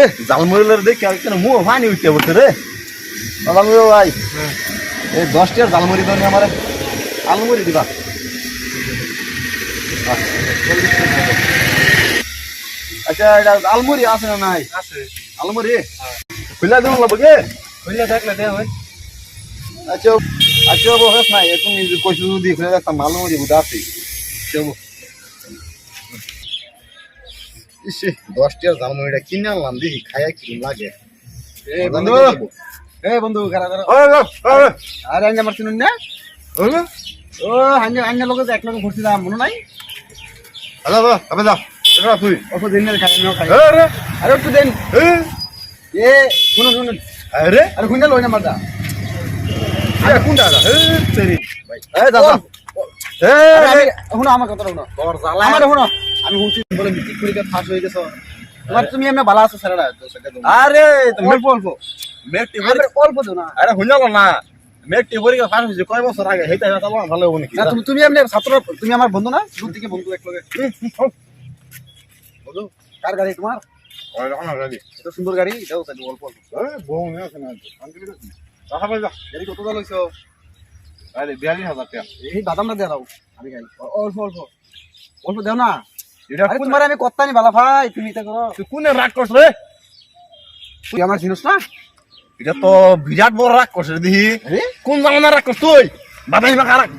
এ জালমুড়িলের দেখে কেন মুখ উঠতে বলছে রে। জালমুড়ি ভাই এই দশটার জালমুড়ি দনে আমার আলমুড়ি দিবা। আচ্ছা এটা আলমুড়ি আছে না নাই? আছে। আলমুড়ি খুলে দেবো লাগবে হইলে থাকলে দে হয় আচ্ছা আচ্ছা বস নাই এখন কইছো যদি খুলে রাখতাম আলমুড়ি বুঝা আছে। চলো ইসে দশটার জালমুড়িটা কিনে আনলাম দেখি খাইয়া কি লাগে। এ বন্ধু! এ বন্ধু খারা খারা আরে আঞ্জা মারছিন না। ও আঞ্জা আঞ্জা লোকে এক লোকে ঘুরছিলাম মনে নাই? হ্যালো আবে যাও তুই। অল্প দিন খাই খাই। আরে আরে একটু দেন। এ শুনুন শুনুন। আরে। আরে খুঁজে লই না মারদা। আরে কোনটা এটা এ দাদা। এ শুনো আমার কথা শুনো। তোর জ্বালা আমার শুনো। আমি শুনছি বলে মিটিং করে ফাঁস হয়ে গেছো। তোমার তুমি এমনি ভালো আছো স্যারেরা আরে তুমি অল্প অল্প। মেকটি আমরা অল্প তো না। আরে হুঞ্জালো না। মেকটি পরীক্ষা পাস হয়েছে? কয় বছর আগে? সেইটা চালো ভালো হবে নাকি? তুমি তুমি এমনি ছাত্র তুমি আমার বন্ধু না? দূর থেকে বন্ধু এক লগে বন্ধু কার গাড়ি তোমার? এত সুন্দর গাড়ি এটাও তাই অল্প অল্প। বউ আছে না পাই যা গাড়ি কত দাম লইছো? আরে বিয়াল্লিশ হাজার টাকা। এই বাদামটা দিয়ে দাও। আমি গাড়ি অল্প অল্প। অল্প দেও না। এটা কোন তোমার আমি কত্তা নি বালা ভাই তুমি এটা করো। তুই কোনে রাগ করছ রে? তুই আমার চিনস না? এটা তো বিরাট বড় রাগ করছ রে দিহি। কোন জামানা রাগ করছ তুই? বাদাই বা রাগ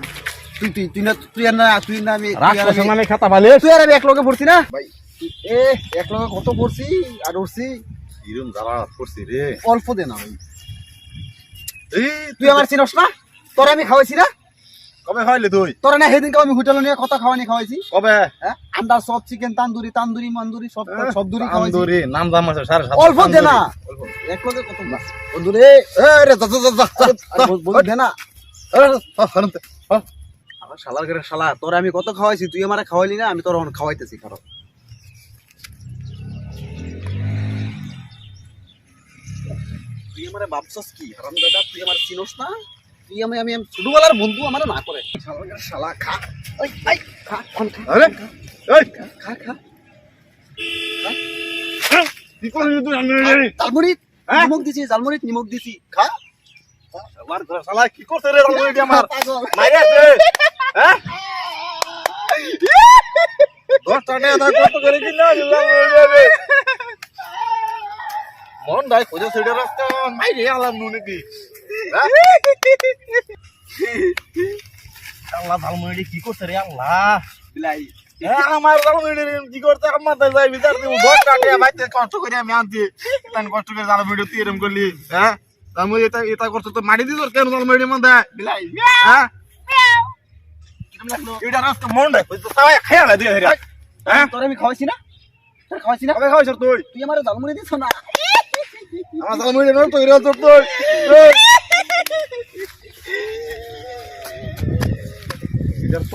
তুই তুই তুই না তুই না তুই না আমি রাগ করছ মানে খাতা বালে তুই আর আমি এক লগে পড়ছি না? ভাই। এ এক লগে কত পড়ছি? আর উঠছি? এরম জ্বালা করছি রে। অল্প দে না ভাই। তুই আমার চিনস না? তোর আমি খাওয়াইছি না? কবে খাইলি তুই? তোর না সেদিনকে আমি হোটেলে নিয়ে কত খাওয়ানি খাওয়াইছি। কবে? হ্যাঁ? আন্ডা সব চিকেন তান্দুরি তান্দুরি মান্দুরি সব সব দূরি খাওয়াইছি। নাম দাম আছে সাড়ে সাত অল্প দে না। এক লগে কত না বন্ধু রে এ রে যা যা যা আরে বন্ধু দে না। আমার শালার করে শালা তোর আমি কত খাওয়াইছি তুই আমারে খাওয়াইলি না আমি তোর এখন খাওয়াইতেছি খারাপ তুই আমারে ভাবছস কি? হারাম দাদা তুই আমার চিনস না? তুই আমি আমি ছোটবেলার বন্ধু আমার না করে। শালা খা। ওই আই খা খা আরে এই। খা খা কি তুই? জালমুড়ি হ্যাঁ? নিমক দিছি জালমুড়ি নিমক দিছি। খা। আমার শালা কি করতে রে রামুই আমার। মাইরে আছে হ্যাঁ? দশ টাকা দা কত করে রে মন দাই খোঁজে সেটা রাস্তা। মাইরে আলাম নু নাকি হ্যাঁ? আল্লাহ ঝালমুড়ি কি করতে রে আল্লাহ? বিলাই হ্যাঁ, আমার ঝালমুড়ি কি করতে আমার তাই যাই বিচার দিব দশ টাকা বাইতে কষ্ট করে আমি আনছি। তাই কষ্ট করে ঝালমুড়ি তুই এরম করলি হ্যাঁ? ঝালমুড়ি এটা এটা করতে তো মারি দিস কেন ঝালমুড়ি মধ্যে বিলাই হ্যাঁ? এটা রাস্তা মন দেয় সবাই খেয়াল দিয়ে হ্যাঁ? তোর আমি খাওয়াইছি না? তোর খাওয়াইছি না? কবে খাওয়াইছ তুই? তুই আমার জালমুড়ি দিছ না? আমার ঝালমুড়ি তোর তুই এই। এটা তো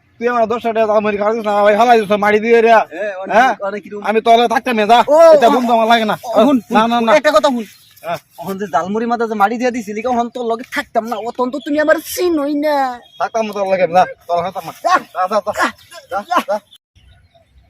তুই আমার দশটা টাকা আমার খাওয়াছিস না ভাই হালাই দিস মারি দিয়ে রে। হ্যাঁ? আমি তোরে থাকতাম না যা এটা আমার লাগে না। না না না। একটা কথা শুন। হ্যাঁ। এখন যে জালমুড়ি মাথা যে মারি দিয়ে দিছিলি হন তোর লগে থাকতাম না অতন তো তুমি আমার চিনই না। থাকতাম তোর লাগে না তোর হাতাম না। যা যা যা যা। যা।